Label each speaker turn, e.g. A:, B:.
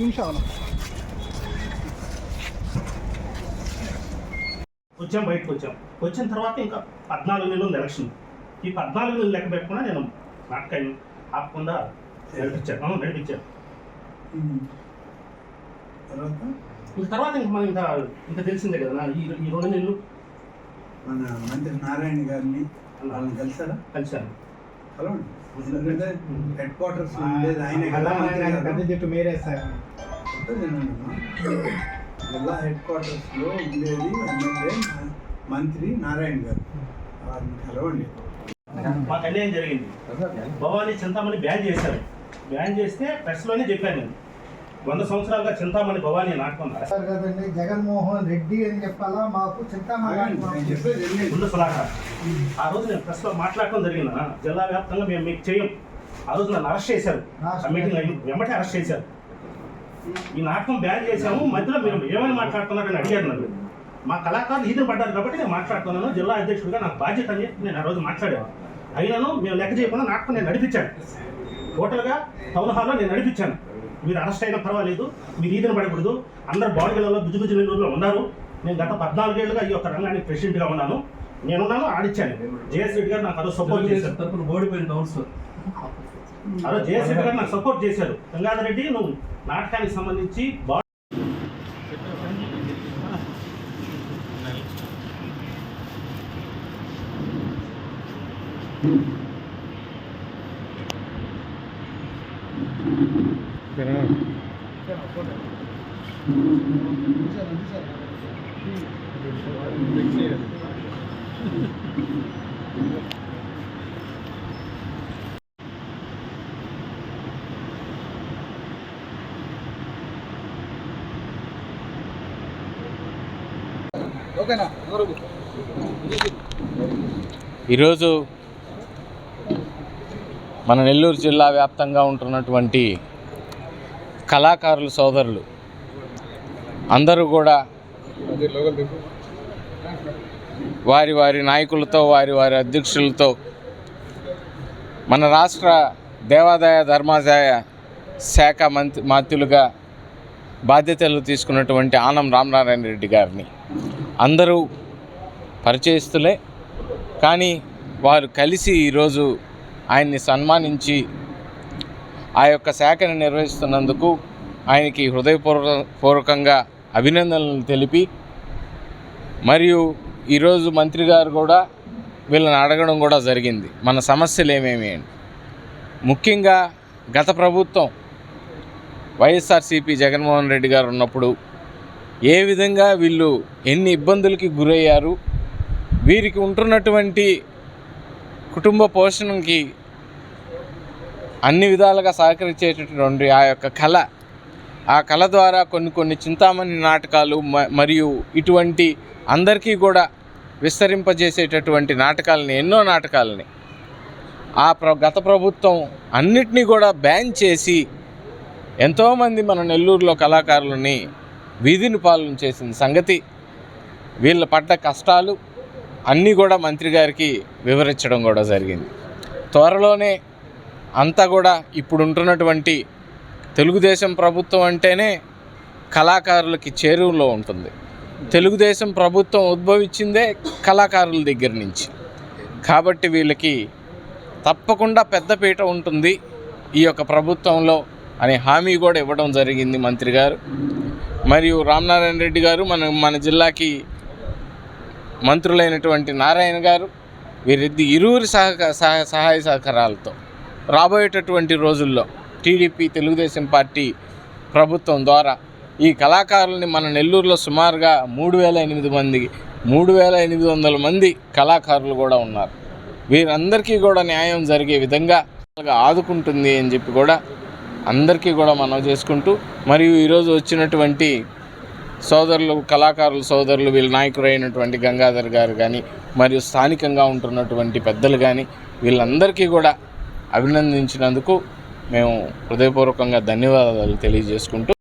A: నిమిషం
B: వచ్చాం బయటకు వచ్చాం. వచ్చిన తర్వాత ఇంకా పద్నాలుగు నెలలు ఉంది ఎలక్షన్. ఈ పద్నాలుగు నెలలు లెక్క పెట్టకుండా నేను నాటకాన్ని ఆపకుండా నడిపించాను. నడిపించాను.
C: తర్వాత?
B: ఇంక తర్వాత ఇంకా మనం ఇంకా ఇంకా తెలిసిందే కదా ఈ ఈ రెండు నెలలు.
C: మన మంత్రి నారాయణ గారిని వాళ్ళని కలిసారా?
B: కలిశాను.
C: ఎందుకంటే హెడ్ క్వార్టర్స్ ఉండేది ఆయన కదా మంత్రి గారు.
A: పెద్ద చెట్టు మీరే సార్.
C: జిల్లా హెడ్ క్వార్టర్స్లో ఉండేది ఎమ్మెల్యే మంత్రి నారాయణ గారు. వారిని కలవండి.
B: మాకు అన్యాయం జరిగింది. భవానీ చింతామణి బ్యాన్ చేశారు. బ్యాన్ చేస్తే ప్రెస్లోనే చెప్పాను నేను. వంద సంవత్సరాలుగా చింతామణి భవానీ నాటకం రాశారు.
A: సార్ కదండి జగన్మోహన్ రెడ్డి అని చెప్పాలా? మాకు చింతామణి.
B: ముందు సలహా ఆ రోజు నేను ప్రెస్లో మాట్లాడటం జరిగింది. జిల్లా వ్యాప్తంగా మేము మీకు చేయం. ఆ రోజు నన్ను అరెస్ట్ చేశారు. మీటింగ్ వెంబటే అరెస్ట్ చేశారు. ఈ నాటకం బ్యాన్ చేశాము. మధ్యలో మీరు ఏమని మాట్లాడుతున్నారని అడిగారు నన్ను. మా కళాకారులు ఈదురు పడ్డారు కాబట్టి నేను మాట్లాడుతున్నాను. జిల్లా అధ్యక్షుడిగా నాకు బాధ్యత అని చెప్పి నేను ఆ రోజు మాట్లాడాను. అయినను మేము లెక్క చేయకుండా నాటకం నేను నడిపించాను. టోటల్గా టౌన్ హాల్లో నేను నడిపించాను. మీరు అరెస్ట్ అయినా పర్వాలేదు మీరు ఈదిన పడకూడదు. అందరు బాడీలలో బుజ్జు బుజ్జు నెల్లూరులో ఉన్నారు. నేను గత పద్నాలుగేళ్ళుగా ఈ యొక్క రంగానికి ప్రెసిడెంట్గా ఉన్నాను. నేనున్నాను ఆడిచ్చాను. జేఎస్ రెడ్డి గారు నాకు అదో సపోర్ట్ చేశారు.
D: తరపున ఓడిపోయిన కౌన్సిలర్
B: రోజు జేఎస్ రెడ్డి గారు నాకు సపోర్ట్ చేశారు. గంగాధర్ రెడ్డి నువ్వు నాటకానికి సంబంధించి బా-
A: ఓకేనా
E: ఈరోజు మన నెల్లూరు జిల్లా వ్యాప్తంగా ఉంటున్నటువంటి కళాకారుల సోదరులు. అందరూ కూడా వారి వారి నాయకులతో వారి వారి అధ్యక్షులతో మన రాష్ట్ర దేవాదాయ ధర్మాదాయ శాఖ మంత్రి మంత్రులుగా బాధ్యతలు తీసుకున్నటువంటి ఆనం రామనారాయణ రెడ్డి గారిని అందరూ పరిచయస్తులే. కానీ వారు కలిసి ఈరోజు ఆయన్ని సన్మానించి ఆ యొక్క శాఖను నిర్వహిస్తున్నందుకు ఆయనకి హృదయపూర్వ పూర్వకంగా అభినందనలు తెలిపి మరియు ఈరోజు మంత్రి గారు కూడా వీళ్ళని అడగడం కూడా జరిగింది. మన సమస్యలు ఏమేమి అని. ముఖ్యంగా గత ప్రభుత్వం వైఎస్ఆర్సీపీ జగన్మోహన్ రెడ్డి గారు ఉన్నప్పుడు ఏ విధంగా వీళ్ళు ఎన్ని ఇబ్బందులకి గురయ్యారు వీరికి ఉంటున్నటువంటి కుటుంబ పోషణకి అన్ని విధాలుగా సహకరించేటటువంటి ఆ యొక్క కళ. ఆ కళ ద్వారా కొన్ని కొన్ని చింతామణి నాటకాలు మ- మరియు ఇటువంటి అందరికీ కూడా విస్తరింపజేసేటటువంటి నాటకాలని ఎన్నో నాటకాలని ఆ ప్ర గత ప్రభుత్వం అన్నిటినీ కూడా బ్యాన్ చేసి ఎంతోమంది మన నెల్లూరులో కళాకారులని వీధిని పాలన చేసిన సంగతి వీళ్ళ పడ్డ కష్టాలు అన్నీ కూడా మంత్రి గారికి వివరించడం కూడా జరిగింది. త్వరలోనే అంతా కూడా ఇప్పుడు ఉంటున్నటువంటి తెలుగుదేశం ప్రభుత్వం అంటేనే కళాకారులకి చేరువలో ఉంటుంది. తెలుగుదేశం ప్రభుత్వం ఉద్భవించిందే కళాకారుల దగ్గర నుంచి. కాబట్టి వీళ్ళకి తప్పకుండా పెద్దపీట ఉంటుంది ఈ యొక్క ప్రభుత్వంలో అనే హామీ కూడా ఇవ్వడం జరిగింది మంత్రి గారు. మరియు రామనారాయణ రెడ్డి గారు మన మన జిల్లాకి మంత్రులైనటువంటి నారాయణ గారు వీరిద్ది ఇరువురి సహక సహ సహాయ సహకారాలతో రాబోయేటటువంటి రోజుల్లో టీడీపీ తెలుగుదేశం పార్టీ ప్రభుత్వం ద్వారా ఈ కళాకారుల్ని మన నెల్లూరులో సుమారుగా మూడు వేల ఎనిమిది మంది మూడు వేల ఎనిమిది వందల మంది కళాకారులు కూడా ఉన్నారు. వీరందరికీ కూడా న్యాయం జరిగే విధంగా ఆదుకుంటుంది అని చెప్పి కూడా అందరికీ కూడా మనం చేసుకుంటూ మరియు ఈరోజు వచ్చినటువంటి సోదరులు కళాకారులు సోదరులు వీళ్ళ నాయకుడు అయినటువంటి గంగాధర్ గారు కానీ మరియు స్థానికంగా ఉంటున్నటువంటి పెద్దలు కానీ వీళ్ళందరికీ కూడా అభినందించినందుకు మేము హృదయపూర్వకంగా ధన్యవాదాలు తెలియజేసుకుంటూ